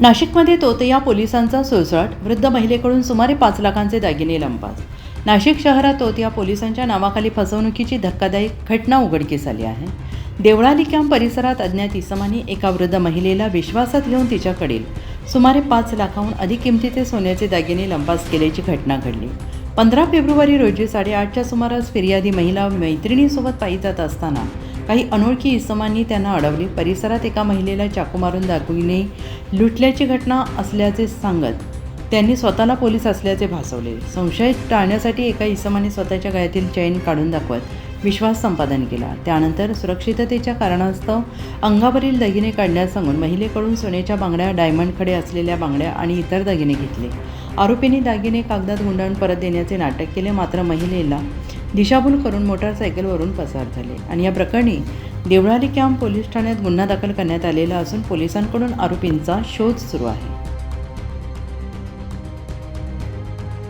नाशिकमध्ये तोतया पोलिसांचा सुळसुळाट. वृद्ध महिलेकडून सुमारे पाच लाखांचे दागिने लंपास नाशिक शहरात तोतया पोलिसांच्या नावाखाली फसवणुकीची धक्कादायक घटना उघडकीस आली आहे. देवळाली कॅम्प परिसरात अज्ञात इसमानी एका वृद्ध महिलेला विश्वासात घेऊन तिच्याकडील सुमारे पाच लाखाहून अधिक किमतीचे सोन्याचे दागिने लंपास केल्याची घटना घडली. पंधरा फेब्रुवारी रोजी साडेआठच्या सुमारास फिर्यादी महिला मैत्रिणीसोबत पायी जात असताना काही अनोळखी इसमांनी त्यांना अडवले. परिसरात एका महिलेला चाकू मारून दागिने लुटल्याची घटना असल्याचे सांगत त्यांनी स्वतःला पोलीस असल्याचे भासवले. संशय टाळण्यासाठी एका इसमाने स्वतःच्या गळ्यातील चैन काढून दाखवत विश्वास संपादन केला. त्यानंतर सुरक्षिततेच्या कारणास्तव अंगावरील दागिने काढण्यास सांगून महिलेकडून सोन्याच्या बांगड्या डायमंड खडे असलेल्या बांगड्या आणि इतर दागिने घेतले. आरोपींनी दागिने कागदात गुंडाळून परत देण्याचे नाटक केले. मात्र महिलेला दिशाभूल करून मोटारसायकलवरून पसार झाले आणि या प्रकरणी देवळाली कॅम्प पोलीस ठाण्यात गुन्हा दाखल करण्यात आलेला असून पोलिसांकडून आरोपींचा शोध सुरू आहे.